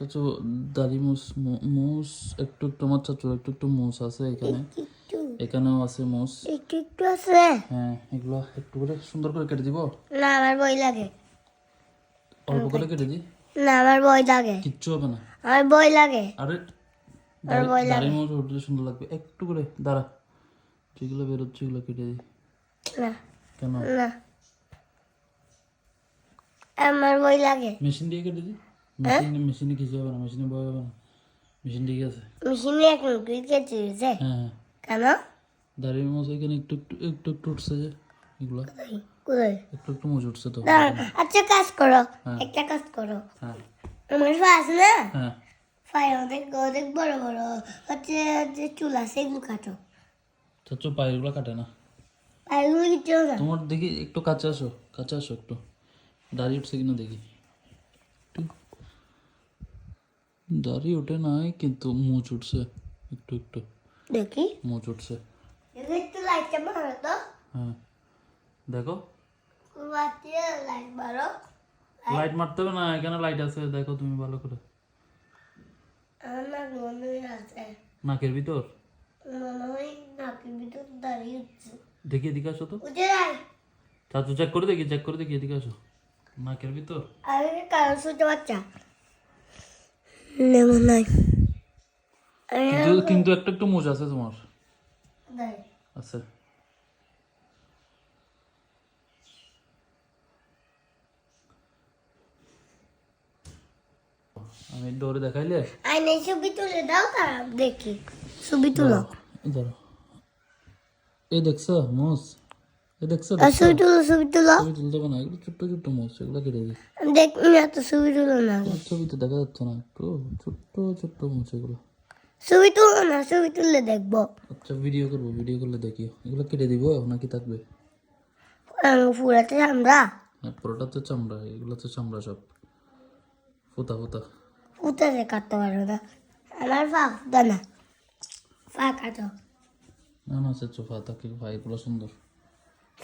চাচু দাড়ি মুস মুস একটু আমার চাচুর একটু একটু মুস আছে এখানে। এখানেও আছে মুস একটু একটু আছে। হ্যাঁ এগুলো একটু করে সুন্দর করে কেটে দিব। না আমার বই লাগে। অল্প করে কেটে দিই না আমার বই লাগে। কিচ্ছু হবে না। আমার বই লাগে। আরে আর ভয় দাড়ি মুস উঠলে সুন্দর লাগবে। একটু করে দাঁড়া। যেগুলো বেরোচ্ছে এগুলো কেটে দিই না। কেন? না। আমার বই লাগে। মেশিন দিয়ে কেটে দিই মেশিনে মেশিনে কিছু হবে না মেশিনে বয় হবে না। মেশিন ঠিক আছে। মেশিনে এখন ক্রিকেট দিয়েছে? হ্যাঁ হ্যাঁ। কেন? দাড়ির মোজ এখানে একটু একটু একটু একটু উঠছে যে এগুলো। কোথায়? একটু একটু মোজ উঠছে তো। আচ্ছা কাজ করো। হ্যাঁ। একটা কাজ করো। হ্যাঁ। আমার পা আছে না? হ্যাঁ। পায়ে অনেক অনেক বড় বড়। হচ্ছে যে চুল আছে এগুলো কাটো। চাচু পায়েরগুলো কাটে না। পায়েগুলো কিছু না। তোমার দেখি একটু কাছে আসো কাছে আসো একটু। দাড়ি উঠছে কিনা দেখি। একটু দাড়ি ওঠে নাই কিন্তু মুচ উঠছে। একটু একটু। দেখি। মুচ উঠছে। একটু লাইটটা মারো তো। হ্যাঁ। দেখো। লাইট মারো। লাইট মারতে হবে না এখানে লাইট আছে দেখো তুমি ভালো করে। নাকের ভিতর? দেখি এদিকে আসো তো। চাচু চেক করে দেখি চেক করে দেখি এদিকে আসো। নাকের ভিতর? কারণ শুনতে বাচ্চা নেমন নাই কিন্তু কিন্তু একটা একটু মোজ আছে তোমার। নাই। আছে। আমি ডোরে দেখাইলে? আইনে ছবি তুলে দাও তারা দেখি। ছবি তুলো। ধরো এ দেখছ মোজ? এ দেখছ আর ছবি তুলো ছবি তুলো। ছবি তুলতে না এগুলো ছোট্ট ছোট্ট এগুলো কেটে দিই দেখ না তো ছবি তুলো না। তোমার ছবিতে দেখা যাচ্ছে না একটু ছোট্ট ছোট্ট এগুলো। ছবি তুলো না ছবি তুললে দেখব। আচ্ছা ভিডিও করব ভিডিও করলে দেখি। এগুলো কেটে দিব নাকি থাকবে? পুরাতে পুরোটা তো চামড়া এগুলো তো চামড়া সব। ফুতা ফুতা। পুতাতে কাটতে পারো না। আমার পা ফুটা না। পা কাটো। না না সে চোফা থাকে ভাই এগুলো সুন্দর।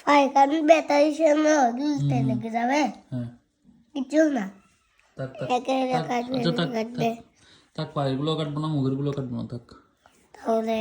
পায়ে কাটলে ব্যাটারি সামনে দুলতে লেগে যাবে কিছু না থাক থাক পায়েরগুলো কাটবো না মুখেরগুলো কাটবো না থাক তাহলে